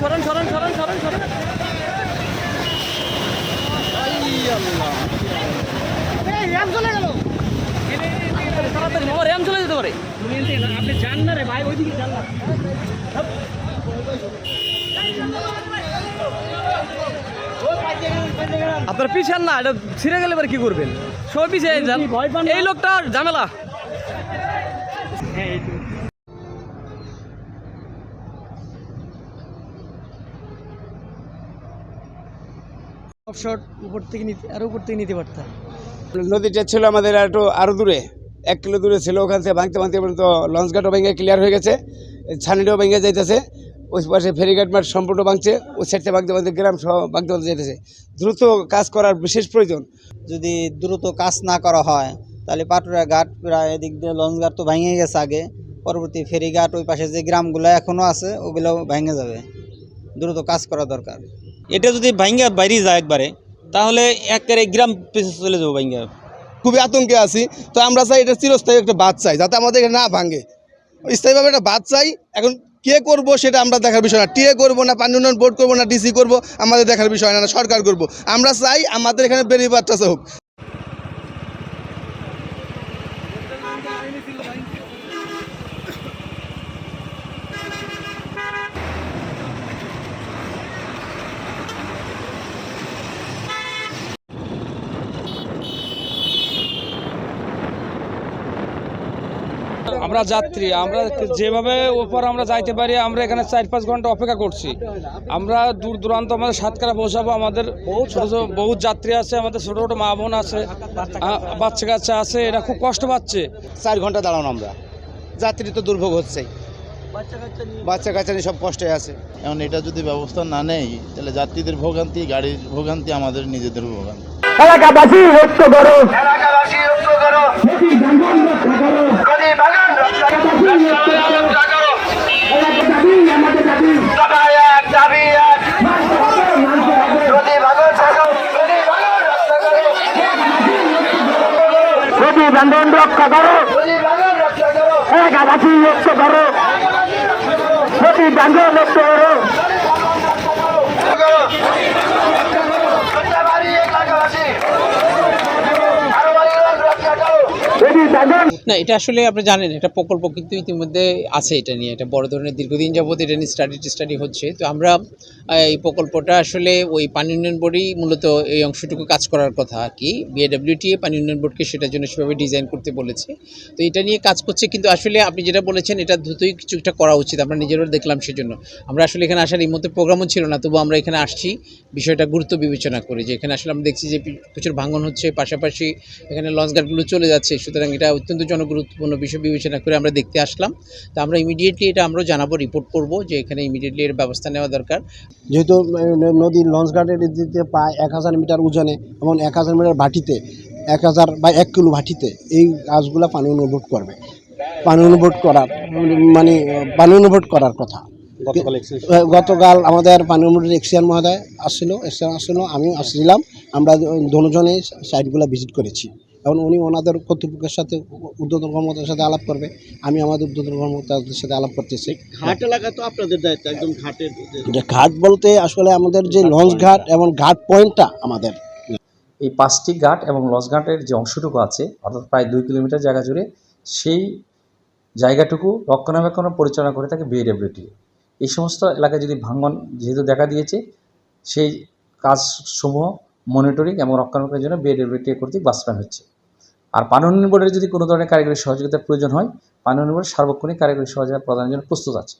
সরেন সরেন সরেন সরেন সরেন। RAM চলে যেতে পারে। আপনি যান না রে ভাই ওইদিকে যান না। আপনার পিছান না এটা ছিঁড়ে গেলে এবার কি করবেন? সবাই পিছিয়ে যান। এই লোকটা ঝামেলা। অফশট উপর থেকে নিতে আরও উপর থেকে নিতে পারতাম। নদীটা ছিল আমাদের একটু আরও দূরে এক কিলো দূরে ছিল ওখান থেকে ভাঙতে ভাঙতে পর্যন্ত লঞ্চঘাটও ভেঙে ক্লিয়ার হয়ে গেছে ছানিটাও ভেঙে যাইতেছে ওই পাশে ফেরিঘাট মাঠ সম্পূর্ণ ভাঙছে ওই সাইডটা ভাঙতে ভাঙতে গ্রাম সহ ভাঙতে ভাঙতে যাইতেছে। দ্রুত কাজ করার বিশেষ প্রয়োজন। যদি দ্রুত কাজ না করা হয় তাহলে পাটুরা ঘাট প্রায় এদিক দিয়ে লঞ্চ ঘাট তো ভেঙে গেছে আগে পরবর্তী ফেরিঘাট ওই পাশে যে গ্রামগুলো এখনও আছে ওগুলো ভেঙে যাবে। দ্রুত কাজ করা দরকার। এটা যদি ভাঙ্গা বাইরে যায় একবারে, তাহলে একবারে গ্রাম পিছিয়ে চলে যাব ভাঙ্গা খুবই আতঙ্কে আছি। তো আমরা চাই এটা চিরস্থায়ী একটা বাদ চাই, যাতে আমাদের না ভাঙে। স্থায়ীভাবে একটা বাদ চাই, এখন কে করব সেটা আমরা দেখার বিষয় না। টিএ করব না, পানি উন্নয়ন বোর্ড করব না ডিসি করব, আমাদের দেখার বিষয় না সরকার করব। আমরা চাই আমাদের এখানে বেরিয়ে বাচ্চা হোক আমরা যাত্রী আমরা যেভাবে ওপর আমরা যাইতে পারি আমরা এখানে চার পাঁচ ঘণ্টা অপেক্ষা করছি। আমরা দূর দূরান্ত আমাদের সাতকারা পৌঁছাবো আমাদের ছোটো ছোটো বহু যাত্রী আছে আমাদের ছোটো ছোটো মা বোন আছে বাচ্চা কাচ্চা আছে এরা খুব কষ্ট পাচ্ছে। চার ঘণ্টা দাঁড়ানো আমরা। যাত্রী তো দুর্ভোগ হচ্ছে বাচ্চা কাচ্চা নিয়ে সব কষ্টে আছে। এখন এটা যদি ব্যবস্থা না নেই তাহলে যাত্রীদের ভোগান্তি গাড়ির ভোগান্তি আমাদের নিজেদের ভোগান্তি। বন্ধন রক্ষা করো। এক লক্ষ্য করো। প্রতি বন্ধন লক্ষ্য করো। না, এটা আসলে আপনি জানেন, এটা প্রকল্প কিন্তু ইতিমধ্যে আছে এটা নিয়ে, এটা বড় ধরনের দীর্ঘদিন যাবত এটা নিয়ে স্টাডি স্টাডি হচ্ছে। তো আমরা এই প্রকল্পটা আসলে ওই পানি উন্নয়ন বোর্ডই মূলত এই অংশটুকু কাজ করার কথা আর কি। বিএডব্লিউটিএ পানি উন্নয়ন বোর্ডকে সেটার জন্য সেভাবে ডিজাইন করতে বলেছে। তো এটা নিয়ে কাজ করছে, কিন্তু আসলে আপনি যেটা বলেছেন, এটা দ্রুতই কিছু একটা করা উচিত, আমরা নিজেরও দেখলাম সেজন্য। আমরা আসলে এখানে আসার এই মধ্যে প্রোগ্রামও ছিল না তবু আমরা এখানে আসছি, বিষয়টা গুরুত্ব বিবেচনা করে যে এখানে আসলে আমরা দেখছি যে প্রচুর ভাঙন হচ্ছে, পাশাপাশি এখানে লঞ্চ ঘাটগুলো চলে যাচ্ছে, সুতরাং এটা অত্যন্ত জনগুরুত্বপূর্ণ বিষয় বিবেচনা করে আমরা দেখতে আসলাম। তো আমরা ইমিডিয়েটলি এটা আমরা জানাব রিপোর্ট করব যে এখানে ইমিডিয়েটলি এর ব্যবস্থা নেওয়া দরকার। যেহেতু নদীর লঞ্চঘাটের দিতে প্রায় এক হাজার মিটার ওজনে এবং এক হাজার মিটার ভাটিতে এক হাজার বা এক কিলো ভাটিতে এই গাছগুলো পানি অনুভব করবে। পানি অনুভব করার মানে পানি অনুভব করার কথা। গতকাল আমাদের পানি অনুভবের এক্সিয়ান মহোদয় আসছিল এক্সিয়ান আসছিল আমি আসছিলাম। আমরা দুজনে সাইটগুলো ভিজিট করেছি। এবং উনি ওনাদের কর্তৃপক্ষের সাথে উদ্যোতন কর্মকর্তার সাথে আলাপ করবে। আমি আমাদের উদ্যোতন কর্মকর্তাদের সাথে আলাপ করতেছি। ঘাট এলাকা তো আপনাদের দায়িত্ব একদম ঘাটের ঘাট বলতে আসলে আমাদের যে লঞ্চ ঘাট এবং ঘাট পয়েন্টটা আমাদের। এই পাঁচটি ঘাট এবং লঞ্চ ঘাটের যে অংশটুকু আছে অর্থাৎ প্রায় দুই কিলোমিটার জায়গা জুড়ে সেই জায়গাটুকু রক্ষণাবেক্ষণ পরিচালনা করে থাকে বিএডব্লিউটি এই সমস্ত এলাকায় যদি ভাঙ্গন যেহেতু দেখা দিয়েছে সেই কাজসমূহ মনিটরিং এবং রক্ষণাবেক্ষণের জন্য বিএডব্লিউটিএ কর্তৃক বাস্তবায়ন হচ্ছে। আর পানি উন্নয়ন বোর্ডের যদি কোনো ধরনের কারিগরি সহযোগিতার প্রয়োজন হয় পানি উন্নয়ন বোর্ড সার্বক্ষণিক কারিগরি সহযোগিতা প্রদানের জন্য প্রস্তুত আছে।